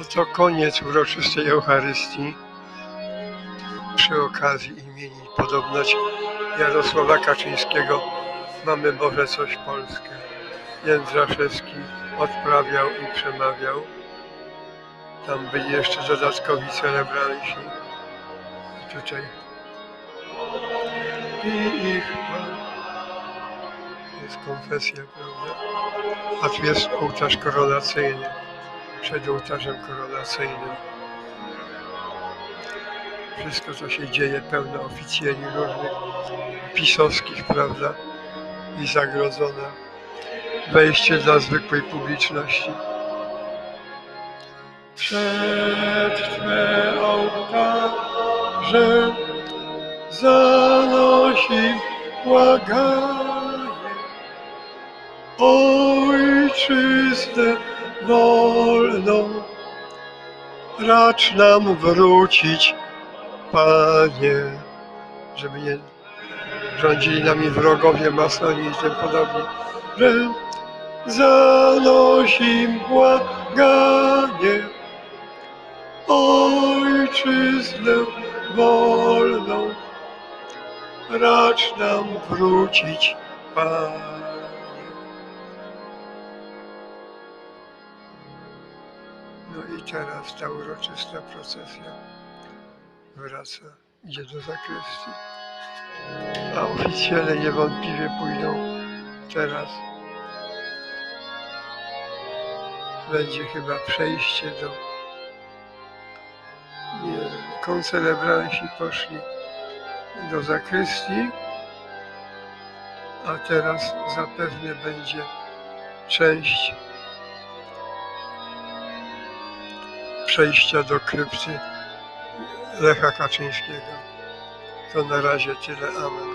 Oto koniec uroczystej Eucharystii przy okazji imienin podobność Jarosława Kaczyńskiego Mamy Boże coś Polskę. Jędraszewski odprawiał i przemawiał. Tam byli jeszcze dodatkowi celebranci. I tutaj i ich jest konfesja, prawda? A tu jest ołtarz koronacyjny przed ołtarzem koronacyjnym. Wszystko, co się dzieje, pełno oficjeli różnych pisowskich, prawda? I zagrodzone wejście dla zwykłej publiczności. Przed Twe ołtarze zanosi błaganie Ojczyznę wolną, racz nam wrócić, Panie, żeby nie rządzili nami wrogowie masoni i tym podobnie, że zanosi błaganie Ojczyznę wolną, racz nam wrócić, Panie. No i teraz ta uroczysta procesja wraca, idzie do zakrystii. A oficjele niewątpliwie pójdą teraz. Będzie chyba przejście do... Nie, koncelebranci poszli do zakrystii, a teraz zapewne będzie część przejścia do krypty Lecha Kaczyńskiego. To na razie tyle. Amen.